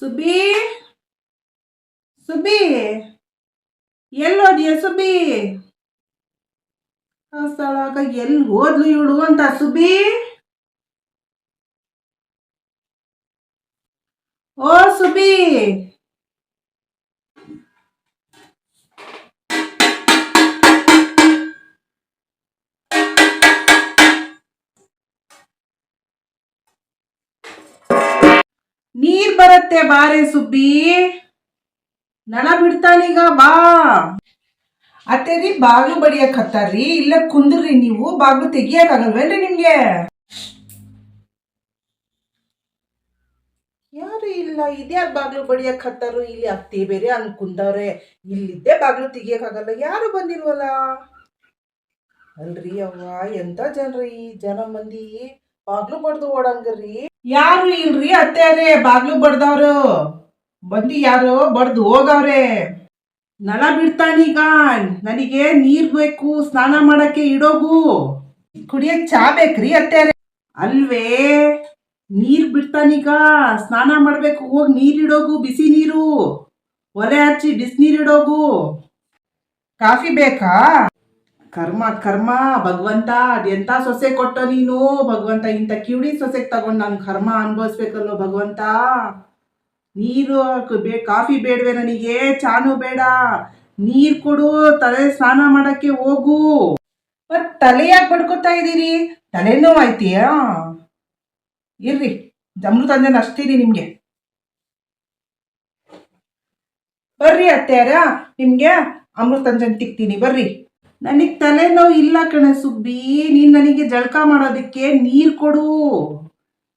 ಸುಬ್ಬಿ ಸುಬಿ ಎಲ್ಲೋದ್ಯ ಸುಬಿ? ಆ ಸ್ಥಳಾಗ ಎಲ್ಲಿ ಹೋದ್ಲು ಇವಳು ಅಂತ ಸುಬಿ? ಓ ಸುಬ್ಬಿ ನೀರ್ ಬರತ್ತೆ ಬಾರೆ ಸುಬ್ಬಿ. ನಳ ಬಿಡ್ತಾನೀಗ ಬಾ. ಅತ್ತೇರಿ ಬಾಗ್ಲು ಬಡಿಯಕ್ ಹತ್ತಾರ್ರಿ. ಇಲ್ಲ ಕುಂದ್ರಿ ನೀವು, ಬಾಗ್ಲು ತೆಗಿಯಕ್ ಆಗಲ್ವೇನ್ರಿ ನಿಮ್ಗೆ? ಯಾರು ಇಲ್ಲ, ಇದ್ಯಾರು ಬಾಗ್ಲು ಬಡಿಯಕ್ ಹತ್ತಾರು, ಇಲ್ಲಿ ಅತ್ತೆ ಬೇರೆ, ಹಂಗ್ ಕುಂದವ್ರೆ. ಇಲ್ಲಿದ್ದೆ ಬಾಗ್ಲು ತೆಗಿಯಕ್ ಆಗಲ್ಲ ಯಾರು ಬಂದಿಲ್ವಲ್ಲ? ಅಲ್ರಿ ಅವ್ವ, ಎಂತ ಜನ್ರಿ, ಜನ ಮಂದಿ. ಬಾಗ್ಲು ಬಡ್ದು ಓಡಂಗ್ರಿ. ಯಾರು ಇಲ್ರಿ ಅತ್ತೆಯರೇ ಬಾಗ್ಲು ಬಡ್ದವ್ರು. ಬಂದು ಯಾರು? ಬಡ್ದು ಹೋಗವ್ರೆ. ನಳ ಬಿಡ್ತಾನೀಗ ನನಗೆ ನೀರ್ ಬೇಕು, ಸ್ನಾನ ಮಾಡಕ್ಕೆ ಇಡೋಗು. ಕುಡಿಯಕ್ ಚಾ ಬೇಕ್ರಿ ಅತ್ತೆಯರೇ ಅಲ್ವೇ? ನೀರ್ ಬಿಡ್ತಾನೀಗ ಸ್ನಾನ ಮಾಡ್ಬೇಕು, ಹೋಗಿ ನೀರ್ ಇಡೋಗು, ಬಿಸಿ ನೀರು. ಒಲೆ ಹಚ್ಚಿ ಬಿಸಿ ಇಡೋಗು. ಕಾಫಿ ಬೇಕಾ? ಕರ್ಮ ಕರ್ಮ, ಭಗವಂತ ಅದೆಂತ ಸೊಸೆ ಕೊಟ್ಟ ನೀನು? ಭಗವಂತ ಇಂಥ ಕಿವಿಡಿ ಸೊಸೆಗೆ ತಗೊಂಡು ನಾನು ಕರ್ಮ ಅನುಭವಿಸ್ಬೇಕಲ್ಲೋ ಭಗವಂತ? ನೀರು ಬೇ ಕಾಫಿ ಬೇಡವೆ ನನಗೆ, ಚಾನು ಬೇಡ. ನೀರು ಕೊಡು, ತಲೆ ಸ್ನಾನ ಮಾಡಕ್ಕೆ ಹೋಗು. ಬಟ್ ತಲೆ ಯಾಕೆ ಬಡ್ಕೋತಾ ಇದ್ದೀರಿ? ತಲೆನೋವು ಆಯ್ತೀಯಾ? ಇರ್ರಿ, ಜಮ್ರು ತಂದೆ ನಚ್ತೀನಿ ನಿಮಗೆ. ಬರ್ರಿ ಅತ್ತೆಯಾರ, ನಿಮಗೆ ಅಮೃತಾಂಜನ್ ತಿಕ್ತೀನಿ, ಬರ್ರಿ. ನನಗೆ ತಲೆನೋವು ಇಲ್ಲ ಕಣೆ ಸುಬ್ಬಿ. ನೀನು ನನಗೆ ಜಳಕ ಮಾಡೋದಕ್ಕೆ ನೀರು ಕೊಡು.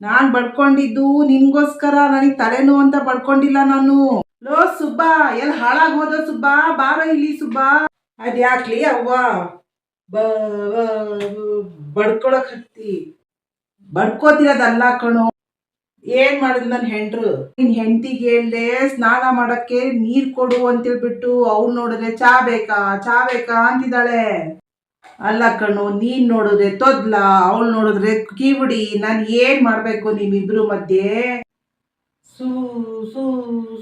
ನಾನು ಬಡ್ಕೊಂಡಿದ್ದು ನಿನ್ಗೋಸ್ಕರ, ನನಗೆ ತಲೆನೋವು ಅಂತ ಬಡ್ಕೊಂಡಿಲ್ಲ ನಾನು. ಲೋ ಸುಬ್ಬ ಎಲ್ಲಿ ಹಾಳಾಗಿ ಹೋದ ಸುಬ್ಬ? ಬಾರ ಇಲ್ಲಿ ಸುಬ್ಬ. ಅದ್ಯಾಕ್ಲಿ ಅವ್ವ? ಬಡ್ಕೊಳಕ್ ಹತ್ತಿ. ಬಡ್ಕೋತಿರೋದಲ್ಲ ಕಣೋ. ಏನ್ ಮಾಡಿದ್ ನನ್ನ ಹೆಂಡ್ರು? ನಿನ್ ಹೆಂಡತಿಗೆ ಹೇಳ್ದೆ, ಸ್ನಾನ ಮಾಡಕ್ಕೆ ನೀರ್ ಕೊಡು ಅಂತೇಳ್ಬಿಟ್ಟು ಅವ್ಳು ನೋಡಿದ್ರೆ ಚಾ ಬೇಕಾ ಚಾ ಬೇಕಾ ಅಂತಿದ್ದಾಳೆ. ಅಲ್ಲ ಕಣ್ಣು, ನೀನ್ ನೋಡಿದ್ರೆ ತೊದ್ಲ, ಅವ್ಳು ನೋಡಿದ್ರೆ ಕಿವಿಡಿ, ನಾನು ಏನ್ ಮಾಡ್ಬೇಕು ನಿಮ್ಮಿಬ್ರು ಮಧ್ಯೆ? ಸೂ ಸೂ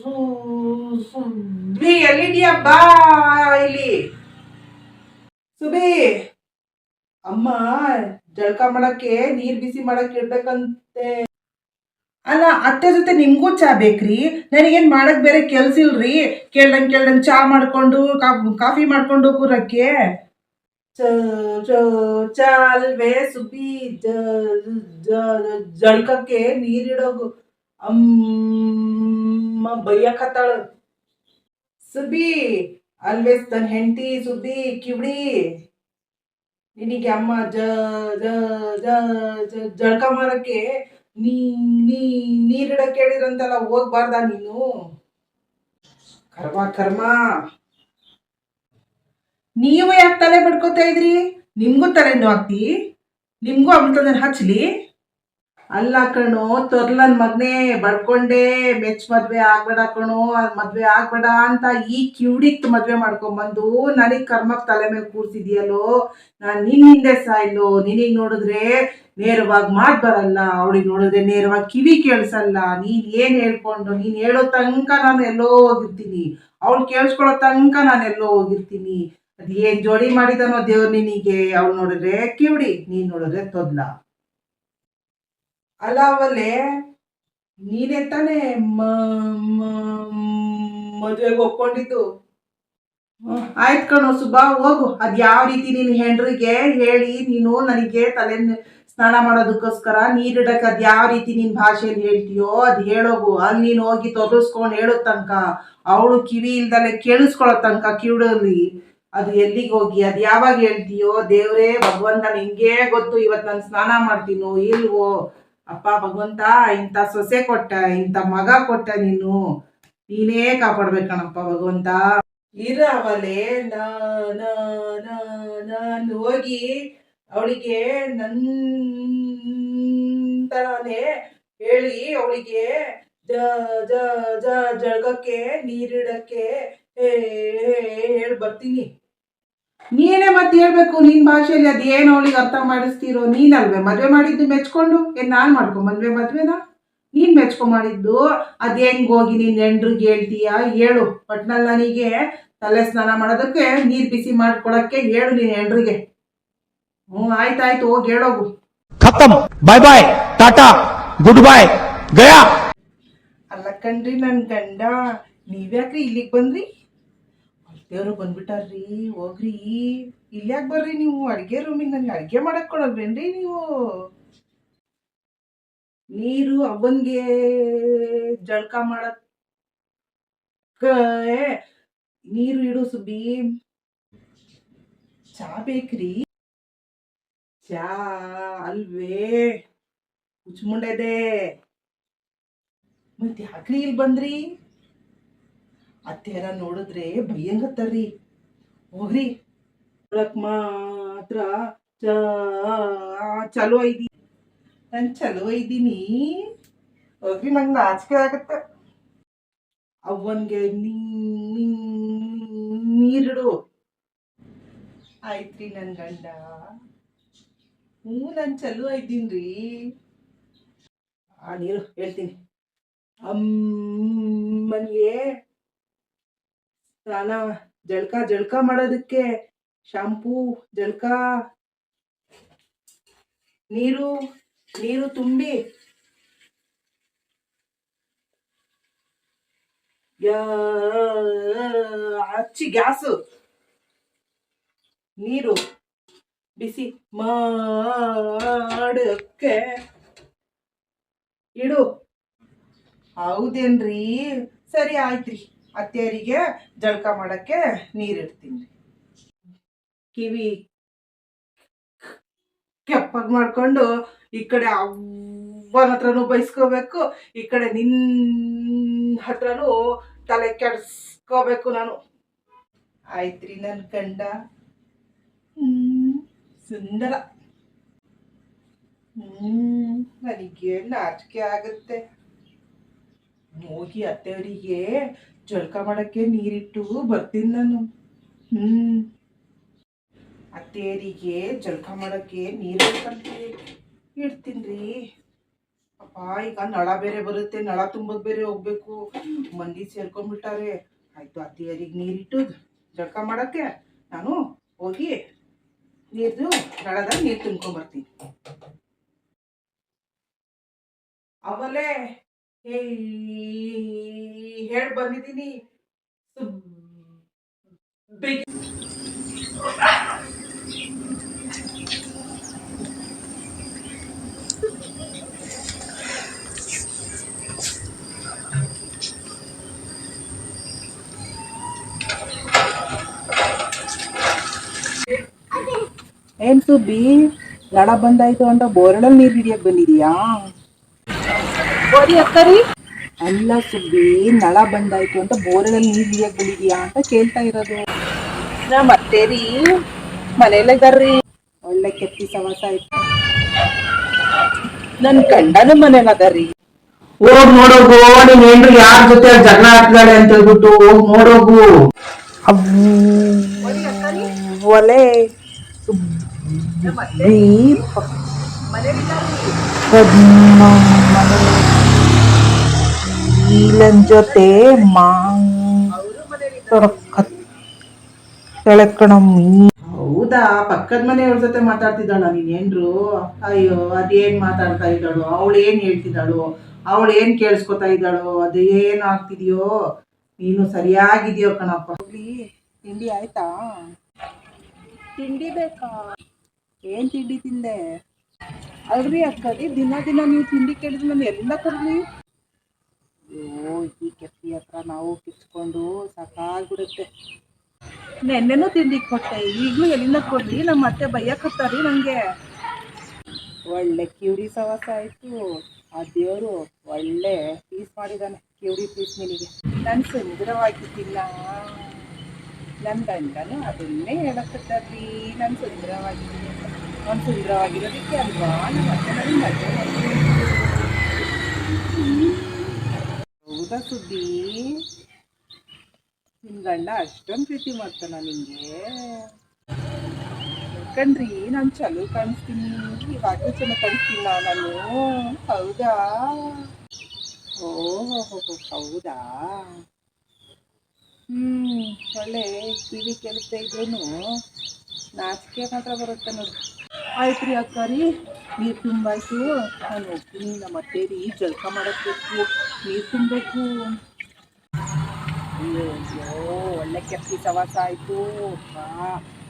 ಸೂ ಇಲ್ಲಿ? ಅಮ್ಮ, ಜಳಕ ಮಾಡಕ್ಕೆ, ನೀರ್ ಬಿಸಿ ಮಾಡಕ್ಕೆ ಇಡ್ಬೇಕಂತೆ. ಅಲ್ಲ, ಅತ್ತೆ ಜೊತೆ ನಿಮಗೂ ಚಾ ಬೇಕ್ರಿ? ನನಗೇನು ಮಾಡಕ್ ಬೇರೆ ಕೆಲ್ಸ ಇಲ್ರಿ? ಕೇಳ್ದಂಗ್ ಕೇಳ್ದಂಗ್ ಚಾ ಮಾಡ್ಕೊಂಡು, ಕಾಫಿ ಮಾಡ್ಕೊಂಡು ಕೂರಕ್ಕೆ. ಚ ಚ ಚ ಅಲ್ವೇ ಸುಬ್ಬಿ ಜಳ್ಕಕ್ಕೆ ನೀರಿಡೋಗು. ಅಮ್ಮ ಬೈಯಕತ್ತಾಳ. ಸುಬ್ಬಿ ಅಲ್ವೇ ತನ್ನ ಹೆಂಡತಿ ಸುಬ್ಬಿ ಕಿವಿಡಿ. ನಿನಗೆ ಅಮ್ಮ ಜ ಜ ಜ ಜಳಕ ಮಾಡಕ್ಕೆ ನೀ ನೀ ನೀರಿಡಕ್ಕೆ ಹೇಳಿದ್ರಂತಲ್ಲ ಹೋಗ್ಬಾರ್ದ ನೀನು? ಕರ್ಮ ಕರ್ಮ. ನೀವು ಯಾಕೆ ತಲೆ ಬಡ್ಕೋತಾ ಇದ್ರಿ? ನಿಮ್ಗೂ ತಲೆನೋವು ಹಾಕ್ತಿ ನಿಮ್ಗೂ ಅಮೃತಂದನ್ ಹಚ್ಲಿ? ಅಲ್ಲ ಕಣು ತೊರ್ಲನ್ ಮಗ್ನೆ ಬಡ್ಕೊಂಡೆ ಮೆಚ್ ಮದ್ವೆ ಆಗ್ಬೇಡ ಕಣು, ಮದ್ವೆ ಆಗ್ಬೇಡ ಅಂತ ಈ ಕಿವಿಡಿಕ್ ಮದ್ವೆ ಮಾಡ್ಕೊಂಬಂದು ನನಗ್ ಕರ್ಮಕ್ ತಲೆ ಮೇಲೆ ಕೂರ್ಸಿದ್ಯಲ್ಲೋ, ನಾನ್ ನಿನ್ ಹಿಂದೆ ಸಾಯ್ಲೋ, ನಿನಗ್ ನೋಡಿದ್ರೆ ನೇರವಾಗಿ ಮಾತು ಬರಲ್ಲ ಅವಳಿಗೆ ನೋಡಿದ್ರೆ ನೇರವಾಗಿ ಕಿವಿ ಕೇಳಿಸಲ್ಲ. ನೀನು ಏನು ಹೇಳ್ಕೊಂಡು ನೀನು ಹೇಳೋ ತನಕ ನಾನು ಎಲ್ಲೋ ಹೋಗಿರ್ತೀನಿ. ಅವಳು ಕೇಳಿಸ್ಕೊಳ್ಳೋ ತನಕ ನಾನು ಎಲ್ಲೋ ಹೋಗಿರ್ತೀನಿ. ಅದು ಏನು ಜೋಡಿ ಮಾಡಿದನೋ ದೇವ್ರು ನಿನಗೆ? ಅವಳು ನೋಡಿದ್ರೆ ಕಿವಿಡಿ, ನೀನು ನೋಡಿದ್ರೆ ತೊದ್ಲ. ಅಲ್ಲ ಅವಲ್ಲೇ ನೀನೇ ತಾನೇ ಮದುವೆಗೆ ಒಪ್ಕೊಂಡಿದ್ದು? ಆಯ್ತು ಕಣೋ ಸುಬ್ಬ, ಹೋಗು. ಅದು ಯಾವ ರೀತಿ ನಿನ್ ಹೆಂಡ್ರಿಗೆ ಹೇಳಿ, ನೀನು ನನಗೆ ತಲೆ ಸ್ನಾನ ಮಾಡೋದಕ್ಕೋಸ್ಕರ ನೀರಿಡಕ್ಕೆ ಅದು ಯಾವ ರೀತಿ ನಿನ್ನ ಭಾಷೆಯಲ್ಲಿ ಹೇಳ್ತೀಯೋ ಅದು ಹೇಳೋಗು ಅಲ್ಲಿ ನೀನು ಹೋಗಿ ತೊದಸ್ಕೊಂಡು ಹೇಳೋ ತನಕ ಅವಳು ಕಿವಿ ಇಲ್ದಲೆ ಕೇಳಿಸ್ಕೊಳ್ಳೋ ತನಕ ಕಿವಿಡಲ್ಲಿ ಅದು ಎಲ್ಲಿಗೆ ಹೋಗಿ ಅದು ಯಾವಾಗ ಹೇಳ್ತೀಯೋ ದೇವ್ರೇ ಭಗವಂತ ನಿಂಗೆ ಗೊತ್ತು ಇವತ್ತು ನಾನು ಸ್ನಾನ ಮಾಡ್ತೀನೋ ಇಲ್ವೋ ಅಪ್ಪ ಭಗವಂತ ಇಂಥ ಸೊಸೆ ಕೊಟ್ಟ ಇಂಥ ಮಗ ಕೊಟ್ಟ ನೀನು ನೀನೇ ಕಾಪಾಡ್ಬೇಕಣಪ್ಪ ಭಗವಂತ ಇರವಲೇ ನಾನು ಹೋಗಿ ಅವಳಿಗೆ ನಂತರನೇ ಹೇಳಿ, ಅವಳಿಗೆ ಜ ಜ ಜ ನೀರಿಡಕ್ಕೆ ಹೇಳಿ ಬರ್ತೀನಿ. ನೀನೇ ಮತ್ತೆ ಹೇಳ್ಬೇಕು, ನಿನ್ ಭಾಷೆಯಲ್ಲಿ ಅದೇನು ಅವಳಿಗೆ ಅರ್ಥ ಮಾಡಿಸ್ತೀರೋ ನೀನಲ್ವೇ? ಮದ್ವೆ ಮಾಡಿದ್ದು ಮೆಚ್ಕೊಂಡು? ಏನ್ ನಾನ್ ಮಾಡ್ಕೊ ಮದ್ವೆ ಮದ್ವೆನಾ? ನೀನ್ ಮೆಚ್ಕೊ ಮಾಡಿದ್ದು, ಅದ್ ಹೆಂಗ್ ಹೋಗಿ ನೀನ್ ನೆಂಡ್ರಿಗೆ ಹೇಳ್ತೀಯ? ಹೇಳು. ಒಟ್ನಲ್ಲಿ ನನಗೆ ತಲೆ ಸ್ನಾನ ಮಾಡೋದಕ್ಕೆ ನೀರ್ ಬಿಸಿ ಮಾಡ್ಕೊಡಕ್ಕೆ ಹೇಳು ನೀನ್ ಹೆಂಡ್ರಿಗೆ. ಹ್ಞೂ ಆಯ್ತಾಯ್ತು ಹೋಗಿ ಹೇಳೋಗು. ಖತಮ್. Bye bye tata good bye Gaya. ಅಲ್ಲ ಕಣ್ರಿ ನನ್ನ ಗಂಡ ನೀವ್ಯಾಕ್ರಿ ಇಲ್ಲಿಗೆ ಬಂದ್ರಿ? ದೇವ್ರು ಬಂದ್ಬಿಟ್ಟಾರ್ರಿ ಹೋಗ್ರಿ. ಇಲ್ಯಾಕೆ ಬರ್ರಿ ನೀವು? ಅಡ್ಗೆ ರೂಮಿಗೆ ನಂಗೆ ಅಡ್ಗೆ ಮಾಡಕ್ ನೀವು? ನೀರು ಅವನ್ಗೆ ಜಳಕ ಮಾಡಕ್ ನೀರು ಇಡು ಸುಬ್ಬಿ. ಚಾ ಬೇಕ್ರಿ. ಚಾ ಅಲ್ವೇ ಹುಚ್ಮುಂಡೆದೆ ಮತ್ತೆ ಯಾಕ್ರಿ ಇಲ್ಲಿ ಬಂದ್ರಿ ಅತ್ತೆರ ನೋಡಿದ್ರೆ ಬೈಯಂಗತ್ತರ್ರಿ ಹೋಗ್ರಿ ಒಳಕ್ ಮಾತ್ರ ಚಾ ಚಲೋ ಐದಿ ನಾನು ಚಲೋ ಇದ್ದೀನಿ ಹೋಗ್ರಿ ನಂಗೆ ನಾಚಿಕೆ ಆಗತ್ತೆ ಅವನ್ಗೆ ನೀರಿಡು ಆಯ್ತ್ರಿ ನನ್ನ ಗಂಡ ಹ್ಞೂ ನಾನು ಚಲೋ ಇದ್ದೀನ್ರಿ ಆ ನೀರು ಹೇಳ್ತೀನಿ ಅಮ್ಮನಿಗೆ ಸ್ನಾನ ಜಳಕ ಜಳಕ ಮಾಡೋದಕ್ಕೆ ಶಾಂಪೂ ಜಳಕ ನೀರು ನೀರು ತುಂಬಿ ಯಾ- ಹಚ್ಚಿ ಗ್ಯಾಸು ನೀರು ಬಿಸಿ ಮಾಡಕ್ಕೆ ಇಡು. ಹೌದೇನ್ರಿ? ಸರಿ ಆಯ್ತ್ರಿ. ಅತ್ತೆಯರಿಗೆ ಜಳಕ ಮಾಡಕ್ಕೆ ನೀರಿಡ್ತೀನಿ. ಕಿವಿ ಕೆಪ್ಪಾಗಿ ಮಾಡ್ಕೊಂಡು ಈ ಕಡೆ ಅವ್ವನ ಹತ್ರನೂ ಬೈಸ್ಕೋಬೇಕು, ಈ ಕಡೆ ನಿನ್ನ ಹತ್ರನೂ ತಲೆ ಕೆಡ್ಸ್ಕೋಬೇಕು ನಾನು. ಆಯ್ತ್ರಿ ನನ್ನ ಕಂಡ ಸುಂದರ. ಹ್ಮ್, ನನಗೆ ನಾಚಿಕೆ ಆಗುತ್ತೆ. ಹೋಗಿ ಅತ್ತೆಯವರಿಗೆ ಜಳಕ ಮಾಡಕ್ಕೆ ನೀರಿಟ್ಟು ಬರ್ತೀನಿ ನಾನು. ಹ್ಮ್. ಅತ್ತೆಯರಿಗೆ ಜಳಕ ಮಾಡಕ್ಕೆ ನೀರು ಇಡ್ತೀನಿ ಅಪ್ಪ, ಈಗ ನಳ ಬೇರೆ ಬರುತ್ತೆ, ನಳ ತುಂಬಕ್ ಬೇರೆ ಹೋಗ್ಬೇಕು. ಮಂದಿ ಸೇರ್ಕೊಂಡ್ಬಿಟ್ಟಾರೆ. ಆಯ್ತು ಅತ್ತೆಯರಿಗೆ ನೀರಿಟ್ಟು ಜಳಕ ಮಾಡಕ್ಕೆ ನಾನು ಹೋಗಿ ನೀರ್ದು ನಳದಲ್ಲಿ ನೀರು ತುಂಬ್ಕೊಂಬರ್ತೀನಿ. ಆಮೇಲೆ ಹೇಳ್ ಬಂದಿದ್ದೀನಿ. ಏನ್ ಸುಬ್ಬಿ ನಡ ಬಂದಾಯ್ತು ಅಂತ ಬೋರ್ಡಲ್ಲಿ ನೀರ್ ಹಿಡಿಯಕ್ ಬಂದಿದ್ಯಾ? ಅಕ್ಕರಿ ಅಲ್ಲ ಸುಬ್ಬಿ ನಳ ಬಂದಾಯ್ತು ಅಂತ ಬೋರ್ಡಲ್ಲಿ ನೀರ್ ಹಿಡಿಯಕ್ ಬಂದಿದ್ಯಾ ಅಂತ ಕೇಳ್ತಾ ಇರೋದು. ನಾ ಮತ್ತೆ ರೀ ಮನೇಲೆ ಮನೇಲಿದಾರ್ರಿ ಒಳ್ಳೆ ಕೆತ್ತಿ ಸವಾಸ ಆಯ್ತು. ನನ್ ಗಂಡನ ಮನೇಲಿ ಅದಾರ್ರಿ. ಹೋಗ್ ನೋಡೋಗು ನೀನ್ ಏನ್ರಿ ಯಾರ ಜೊತೆ ಜಗಳ ಆಡ್ತಾಳೆ ಅಂತ ಹೇಳ್ಬಿಟ್ಟು ಹೋಗ್ ನೋಡೋಗು. ಒಲೆ. ಸುಬ್ಬಿ ಈಲನ್ ಜೊತೆ ಹೌದಾ ಪಕ್ಕದ ಮನೆಯವ್ರ ಜೊತೆ ಮಾತಾಡ್ತಿದ್ದಾಳ ನೀನೇನ್ರು ಅಯ್ಯೋ ಅದೇನ್ ಮಾತಾಡ್ತಾ ಇದ್ದಾಳು? ಅವಳು ಏನ್ ಹೇಳ್ತಿದ್ದಾಳು? ಅವಳು ಏನ್ ಕೇಳಿಸ್ಕೊತಾ ಇದ್ದಾಳು? ಅದು ಏನ್ ಆಗ್ತಿದ್ಯೋ? ನೀನು ಸರಿಯಾಗಿದ್ಯೋ ಕಣಪ್ಪ. ತಿಂಡಿ ಆಯ್ತಾ? ತಿಂಡಿ ಬೇಕಾ? ಏನ್ ತಿಂಡಿ ತಿಂದೆ? ಅಲ್ರಿ ಅಕ್ಕರಿ ದಿನ ದಿನ ನೀವು ತಿಂಡಿ ಕೇಳಿದ್ರೆ ನಾನು ಎಲ್ಲಿಂದ ಕೊಡ್ಲಿ? ಅಯ್ಯೋ, ಈ ಕೆಫಿ ಹತ್ರ ನಾವು ಕಿಚ್ಕೊಂಡು ಸಾಕಾಗ್ಬಿಡುತ್ತೆ. ನೆನ್ನೆನೂ ತಿಂಡಿ ಕೊಟ್ಟೆ, ಈಗಲೂ ಎಲ್ಲಿಂದ ಕೊಡ್ಲಿ? ನಮ್ಮ ಅತ್ತೆ ಬೈಯಕ್ ರೀ ನಂಗೆ. ಒಳ್ಳೆ ಕಿವ್ರಿ ಸವಾಸ ಆಯ್ತು. ಆ ದೇವರು ಒಳ್ಳೆ ಪೀಸ್ ಮಾಡಿದಾನೆ ಕಿವ್ರಿ ಪೀಸ್ ನಿನಗೆ. ನಾನು ಸುಂದರವಾಗಿದ್ದಿಲ್ಲ. ನನ್ನ ಗಂಡನು ಅದನ್ನೇ ಹೇಳಕತ್ತಾರ್ರಿ, ನಾನು ಸುಂದರವಾಗಿದ್ದೀನಿ ಅವ್ನು ಸುಂದರವಾಗಿರೋದಕ್ಕೆ ಅಲ್ವಾ ನಮ್ಮ. ಹೌದಾ ಸುದ್ದಿ? ನಿನ್ ಗಂಡ ಅಷ್ಟೊಂದು ಪ್ರೀತಿ ಮಾಡ್ತಾನ ನಿಮಗೆ ಕಣ್ರಿ ನಾನು ಚಲೋ ಕಾಣಿಸ್ತೀನಿ. ಇವಾಗಲೂ ಚೆನ್ನಾಗಿ ಕಳಿಸ್ತಿಲ್ಲ ನಾನು? ಹೌದಾ? ಓಹೋ ಹೌದಾ? ಹ್ಮ್, ಒಳ್ಳೆ ಕಿವಿ ಕೆಲಸ ಇದ್ರೂ ನಾಚಿಕೆ ಮಾತ್ರ ಬರುತ್ತೆ ನೋಡಿ. ಆಯ್ತು ರೀ ಅಕ್ಕ ರೀ ನೀರು ತುಂಬಾಯ್ತು ನಾನು ಹೋಗ್ತೀನಿ ನಮ್ಮ ಅತ್ತೇರಿ ಜಳಕ ಮಾಡಬೇಕು ನೀರು ತುಂಬಬೇಕು. ಅಯ್ಯೋ ಒಳ್ಳೆ ಕೆಪ್ಪಿ ಸವಾಸ ಆಯಿತು.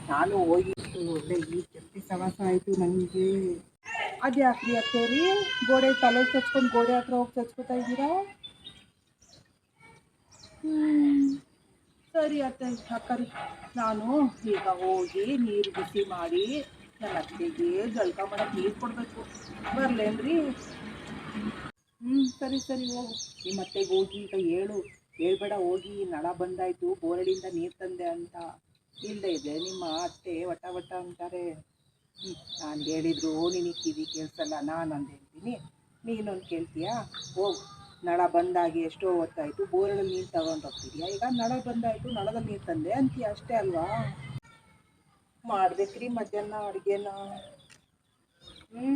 ನಾನು ಹೋಗಿತ್ತು. ಒಳ್ಳೆ ಈ ಕೆಪ್ಪಿ ಸವಾಸ ಆಯಿತು ನನಗೆ. ಅದು ಅತ್ತೆ ರೀ ಗೋಡೆ ತಲೆ ಚಚ್ಕೊಂಡು ಗೋಡೆ ಹತ್ರ ಹೋಗಿ ಚಚ್ಕೋತಾ ಇದ್ದೀರಾ. ಸರಿ ಅತ್ತೆ, ಅಕ್ಕರಿ. ನಾನು ಈಗ ಹೋಗಿ ನೀರು ಬಿಸಿ ಮಾಡಿ ನನ್ನ ಅತ್ತೆಗೆ ಜಳಕ ಮಾಡಕ್ಕೆ ನೀರು ಕೊಡಬೇಕು. ಬರ್ಲೇನ್ರಿ? ಹ್ಞೂ ಸರಿ ಸರಿ, ಹೋಗು. ನಿಮ್ಮ ಅತ್ತೆಗೆ ಹೋಗಿ ಈಗ ಹೇಳು. ಹೇಳ್ಬೇಡ, ಹೋಗಿ. ನಳ ಬಂದಾಯ್ತು, ಬೋರಡಿಯಿಂದ ನೀರು ತಂದೆ ಅಂತ. ಇಲ್ಲದೆ ಇದೆ ನಿಮ್ಮ ಅತ್ತೆ ವಟ ವಟ ಅಂತಾರೆ. ಹ್ಞೂ ನಾನು ಹೇಳಿದ್ರು, ನಿನಗೆ ಕಿವಿ ಕೇಳಿಸಲ್ಲ, ನಾನು ಅಂತ ಹೇಳ್ತೀನಿ. ನೀನೊಂದು ಕೇಳ್ತೀಯಾ? ಹೋಗು. ನಳ ಬಂದಾಗಿ ಎಷ್ಟೋ ಹೊತ್ತಾಯಿತು ಬೋರಲ್ಲಿ ನೀರು ತಗೊಂಡು ಹೋಗ್ತಿದ್ಯಾ? ಈಗ ನಳ ಬಂದಾಯಿತು ನಳದಲ್ಲಿ ನೀರು ತಂದೆ ಅಂತೀಯ? ಅಷ್ಟೇ ಅಲ್ವಾ? ಮಾಡ್ಬೇಕ್ರಿ ಮಧ್ಯಾಹ್ನ ಅಡುಗೆನ. ಹ್ಞೂ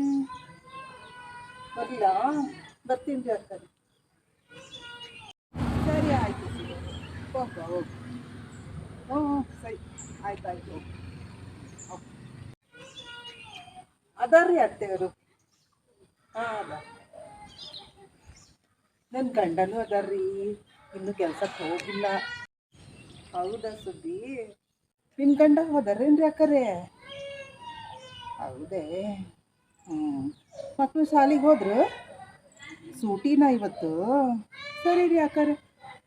ಬರ್ಲಾ? ಬರ್ತೀನಿ ರೀ ಅಕ್ಕ. ಸರಿ ಆಯಿತು. ಹೋಗಿ ಹ್ಞೂ, ಸರಿ. ಆಯ್ತು ಆಯ್ತು ಹೋಗು ಅದಾರ್ರಿ ಅತ್ತೆಯವರು. ಹಾಂ ಅದ. ನನ್ನ ಗಂಡನೂ ಅದಾರ್ರಿ. ಇನ್ನೂ ಕೆಲ್ಸಕ್ಕೆ ಹೋಗಿಲ್ಲ. ಹೌದಾ ಸುದ್ದಿ? ನಿನ್ನ ಗಂಡ ಹೋದಾರೇನ್ರಿ ಅಕ್ಕರೇ? ಹೌದೇ. ಹ್ಞೂ ಮಕ್ಕಳು ಶಾಲೆಗೆ ಹೋದ್ರು? ಸೂಟಿನ ಇವತ್ತು? ಸರಿ ರೀ ಅಕ್ಕರೆ.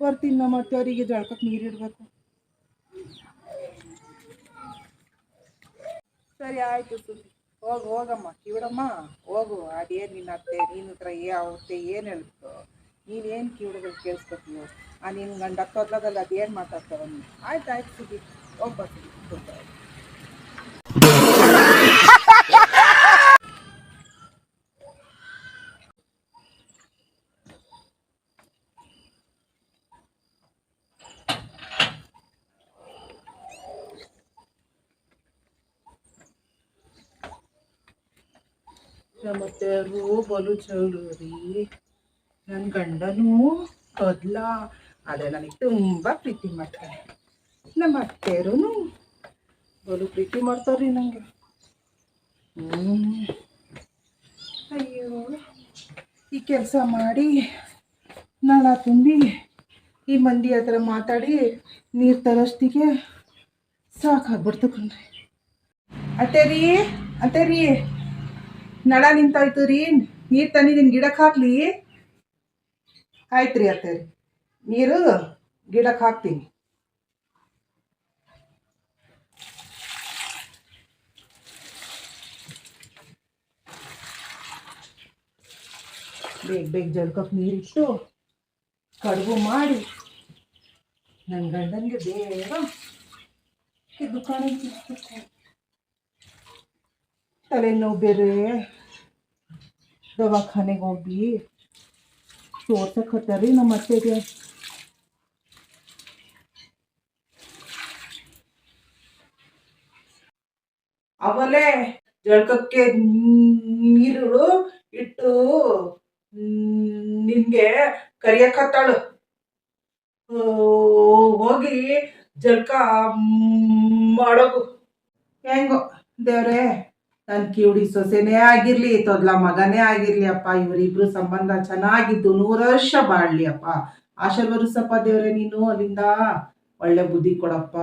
ಬರ್ತೀನಿ ನಮ್ಮ ಅತ್ತೆಯವರಿಗೆ ಜಳ್ಕಕ್ಕೆ ನೀರು ಇಡಬೇಕು. ಸರಿ ಆಯಿತು ಸುದ್ದಿ. ಹೋಗು, ಹೋಗಮ್ಮ. ಕಿವಿಡಮ್ಮ, ಹೋಗು. ಅದೇನು ನಿನ್ನ ಅತ್ತೆ, ನಿನ್ನ ಹತ್ರ ಏ ಅವತ್ತೆ ಏನು ಹೇಳ್ತು ನೀನೇನು ಕಿವಿಡಗಳು ಕೇಳಿಸ್ಕೊತೀವೋ ಆ ನಿನ್ನ ಗಂಡ ತೊದ್ಲದಲ್ಲಿ ಅದೇನು ಮಾತಾಡ್ತಾವ ನೀನು? ಆಯ್ತು ಆಯ್ತು ಸುದ್ದಿ. ಹೋಗ್ಬ ಸುದ್ದಿ ಕೂತ್ಕೊ. ನಮ್ಮತ್ತೆಯವರು ಬಲು ಚೌಡೂರಿ ನನ್ನ ಗಂಡನೂ ಕದ್ಲ ಅದೇ ನನಗೆ ತುಂಬ ಪ್ರೀತಿ ಮಾಡ್ತಾರೆ ನಮ್ಮ ಅತ್ತೆಯರು ಬಲು ಪ್ರೀತಿ ಮಾಡ್ತಾರ್ರಿ ನನಗೆ ಅಯ್ಯೋ, ಈ ಕೆಲಸ ಮಾಡಿ ನಳ ತುಂಬಿ ಈ ಮಂದಿ ಹತ್ರ ಮಾತಾಡಿ ನೀರು ತರೋಷ್ಟಿಗೆ ಸಾಕಾಗ್ಬಿಡ್ತು ಕಣ್ರಿ. ಅಂತೇ ರೀ ನಳ ನಿಂತಾಯ್ತು ರೀ. ನೀರು ತಂದಿದ್ದೀನಿ ಗಿಡಕ್ಕೆ ಹಾಕ್ಲಿ. ಆಯ್ತು ರೀ ಅತ್ತೆ ರೀ ನೀರು ಗಿಡಕ್ಕೆ ಹಾಕ್ತೀನಿ. ಬೇಗ ಬೇಗ ಜಳ್ಕಕ್ಕೆ ನೀರಿಟ್ಟು ಕಡುಬು ಮಾಡಿ ನನ್ನ ಗಂಡನಿಗೆ ಬೇಗ ಈ ದುಕಾನಿಗೆ ತಿರ್ಸ್ಬೇಕು. ತಲೆನೋವು ಬೇರೆ ದವಾಖಾನೆಗೆ ಹೋಗಿ ತೋರ್ಸಕತ್ತಾರಿ ನಮ್ಮ ಅತ್ತೆಗೆ ಅವಲೇ ಜಳಕಕ್ಕೆ ನೀರು ಇಟ್ಟು ನಿನ್ಗೆ ಕರಿಯಕತ್ತಾಳು. ಹೋಗಿ ಜಲ್ಕ ಮಾಡೋಗು. ಹೆಂಗೋ, ದೇವ್ರೆ ನನ್ನ ಕಿವುಡಿ ಸೊಸೆನೇ ಆಗಿರ್ಲಿ, ತೊದ್ಲ ಮಗನೇ ಆಗಿರ್ಲಿ ಅಪ್ಪ, ಇವರಿಬ್ರು ಸಂಬಂಧ ಚೆನ್ನಾಗಿದ್ದು ನೂರು ವರ್ಷ ಬಾಳ್ಲಿ ಅಪ್ಪ. ಆಶೀರ್ವದಿಸಪ್ಪ ದೇವ್ರೆ ನೀನು, ಅಲ್ಲಿಂದ ಒಳ್ಳೆ ಬುದ್ಧಿ ಕೊಡಪ್ಪ.